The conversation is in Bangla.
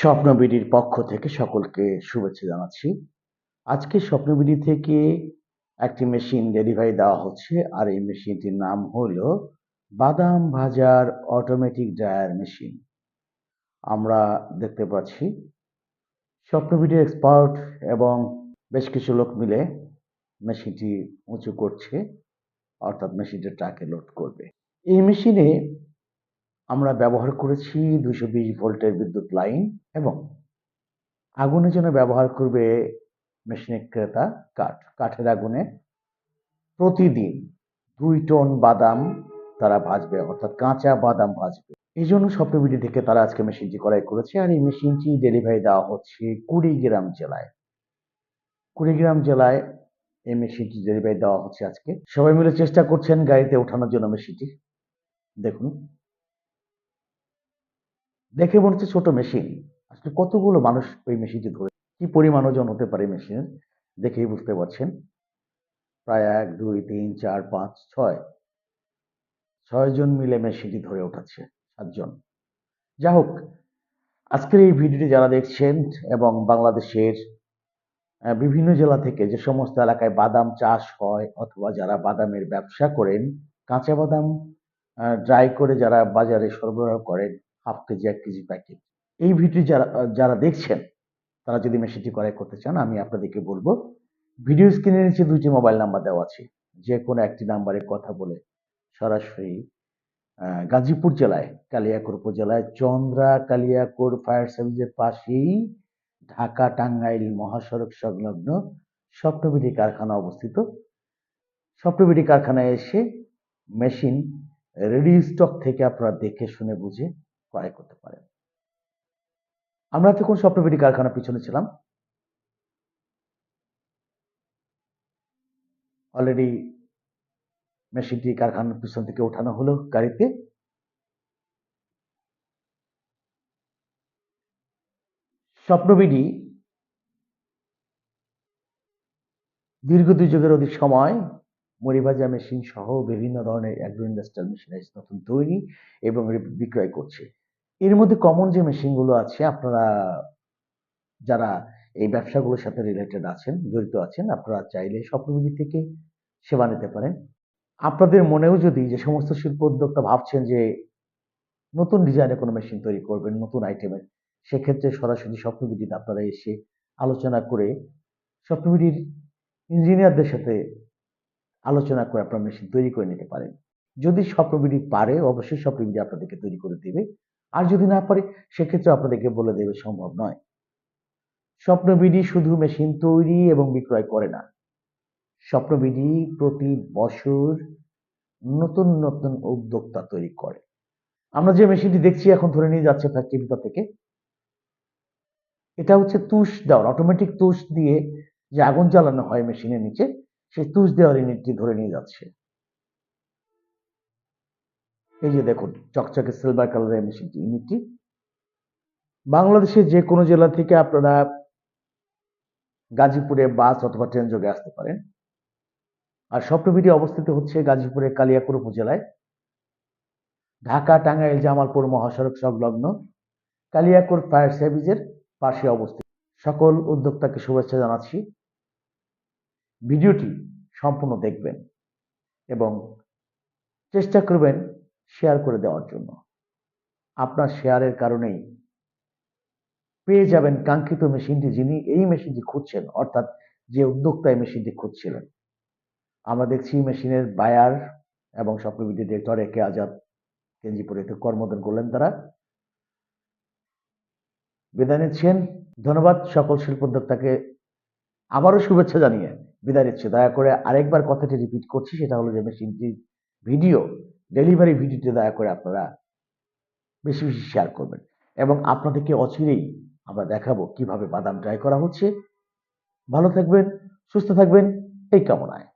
স্বপ্নবিডির পক্ষ থেকে সকলকে শুভেচ্ছা জানাচ্ছি। আজকে স্বপ্নবিডি থেকে একটি মেশিন ডেলিভারি দেওয়া হচ্ছে, আর এই মেশিনটির নাম হলো বাদাম ভাজার অটোমেটিক ড্রায়ার মেশিন। আমরা দেখতে পাচ্ছি স্বপ্নবিডির এক্সপার্ট এবং বেশ কিছু লোক মিলে মেশিনটি উঁচু করছে, অর্থাৎ মেশিনটি ট্রাকে লোড করবে। এই মেশিনে আমরা ব্যবহার করেছি দুশো বিশ ভোল্টের বিদ্যুৎ লাইন এবং আগুনের জন্য ব্যবহার করবে মেশিনের ক্রেতা কাঠ। কাঠের আগুনে প্রতিদিন দুই টন বাদাম তারা ভাজবে, অর্থাৎ কাঁচা বাদাম ভাজবে। এই জন্য স্বপ্নবিডি থেকে তারা আজকে মেশিনটি ক্রয় করেছে আর এই মেশিনটি ডেলিভারি দেওয়া হচ্ছে কুড়িগ্রাম জেলায়। কুড়িগ্রাম জেলায় এই মেশিনটি ডেলিভারি দেওয়া হচ্ছে আজকে। সবাই মিলে চেষ্টা করছেন গাড়িতে ওঠানোর জন্য মেশিনটি। দেখুন। দেখে মনে হচ্ছে ছোট মেশিন আসলে কতগুলো মানুষ ওই মেশিনটি ধরে কি পরিমাণ ওজন হতে পারে মেশিনের দেখেই বুঝতে পারছেন। প্রায় এক, দুই, তিন, চার, পাঁচ, ছয়। ছয় জন মিলে মেশিনটি ধরে উঠাচ্ছে সাতজন যা হোক, আজকের এই ভিডিওটি যারা দেখছেন এবং বাংলাদেশের বিভিন্ন জেলা থেকে যে সমস্ত এলাকায় বাদাম চাষ হয় অথবা যারা বাদামের ব্যবসা করেন, কাঁচা বাদাম ড্রাই করে যারা বাজারে সরবরাহ করেন হাফ কেজি এক কেজি প্যাকেট এই ভিডিও যারা যারা দেখছেন, তারা যদি মেশিনটি ক্রয় করতে চান, আমি আপনাদেরকে বলব ভিডিও স্ক্রিনের নিচে দুইটি মোবাইল নাম্বার দেওয়া আছে। যে কোনো একটি নাম্বারে কথা বলে সরাসরি গাজীপুর জেলায়, কালিয়াকোর উপজেলায়, চন্দ্রা, কালিয়াকোর ফায়ার সার্ভিসের পাশেই, ঢাকা টাঙ্গাইল মহাসড়ক সংলগ্ন সপ্তবিটি কারখানা অবস্থিত। সপ্তবিটি কারখানায় এসে মেশিন রেডি স্টক থেকে আপনারা দেখে শুনে বুঝে ক্রয় করতে পারেন। আমরা তখন স্বপ্নবিডি কারখানার পিছনে ছিলাম। অলরেডি মেশিনটি কারখানার পিছন থেকে ওঠানো হলো গাড়িতে। স্বপ্নবিডি দীর্ঘ দুই যুগের অধিক সময় মুড়ি ভাজা মেশিন সহ বিভিন্ন ধরনের অ্যাগ্রো ইন্ডাস্ট্রিয়াল মেশিনারিজ নতুন তৈরি এবং বিক্রয় করছে। এর মধ্যে কমন যে মেশিনগুলো আছে, আপনারা যারা এই ব্যবসাগুলোর সাথে রিলেটেড আছেন, জড়িত আছেন, আপনারা চাইলে স্বপ্নবিধি থেকে সেবা নিতে পারেন। আপনাদের মনেও যদি যে সমস্ত শিল্প উদ্যোক্তা ভাবছেন যে নতুন ডিজাইনে কোনো মেশিন তৈরি করবেন, নতুন আইটেমের সেক্ষেত্রে সরাসরি স্বপ্নবিধিতে আপনারা এসে আলোচনা করে স্বপ্নবিধির ইঞ্জিনিয়ারদের সাথে আলোচনা করে আপনার মেশিন তৈরি করে নিতে পারেন। যদি স্বপ্নবিধি পারে, অবশ্যই স্বপ্নবিধি আপনাদেরকে তৈরি করে দেবে। আর যদি না পারে সেক্ষেত্রে আপনাদেরকে বলে দেবে সম্ভব নয়। স্বপ্নবিধি শুধু মেশিন তৈরি এবং বিক্রয় করে না। স্বপ্নবিধি প্রতি বছর নতুন নতুন উদ্যোক্তা তৈরি করে। আমরা যে মেশিনটি দেখছি এখন ধরে নিয়ে যাচ্ছে ফ্যাক্টরির ভিতর থেকে, এটা হচ্ছে তুষ দেওয়ার অটোমেটিক তুষ দিয়ে যে আগুন জ্বালানো হয় মেশিনের নিচে, সেই তুষ দেওয়ার ইউনিটটি ধরে নিয়ে যাচ্ছে। এই যে দেখুন, চকচকে সিলভার কালারের মেশিনটি ইউনিটটি বাংলাদেশের যে কোনো জেলা থেকে আপনারা গাজীপুরে বাস অথবা ট্রেন যোগে আসতে পারেন। আর স্বপ্নবিধি অবস্থিত হচ্ছে গাজীপুরের কালিয়াকুর উপজেলায়। ঢাকা, টাঙ্গাইল, জামালপুর মহাসড়ক সংলগ্ন কালিয়াকুর ফায়ার সার্ভিসের পাশে অবস্থিত। সকল উদ্যোক্তাকে শুভেচ্ছা জানাচ্ছি। ভিডিওটি সম্পূর্ণ দেখবেন এবং চেষ্টা করবেন শেয়ার করে দেওয়ার জন্য। আপনার শেয়ারের কারণেই পেয়ে যাবেন কাঙ্ক্ষিত মেশিনটি যিনি এই মেশিনটি খুঁজছেন, অর্থাৎ যে উদ্যোক্তা এই মেশিনটি খুঁজছিলেন। আমরা দেখছি মেশিনের বায়ার এবং স্বপ্নবিধি ডিরেক্টর একে আজাদ কেঞ্জিপুরেতে কর্মদান করলেন তারা। বিদায় নিচ্ছেন। ধন্যবাদ সকল শিল্পোদ্যোক্তাকে আবারও শুভেচ্ছা জানিয়ে বিদায় নিচ্ছে। দয়া করে আরেকবার কথাটি রিপিট করছি, সেটা হলো যে মেশিনটির ভিডিও ডেলিভারি ভিডিওটি দয়া করে আপনারা বেশি বেশি শেয়ার করবেন। এবং আপনাদেরকে অচিরেই আমরা দেখাবো কীভাবে বাদাম ড্রাই করা হচ্ছে। ভালো থাকবেন, সুস্থ থাকবেন, এই কামনায়।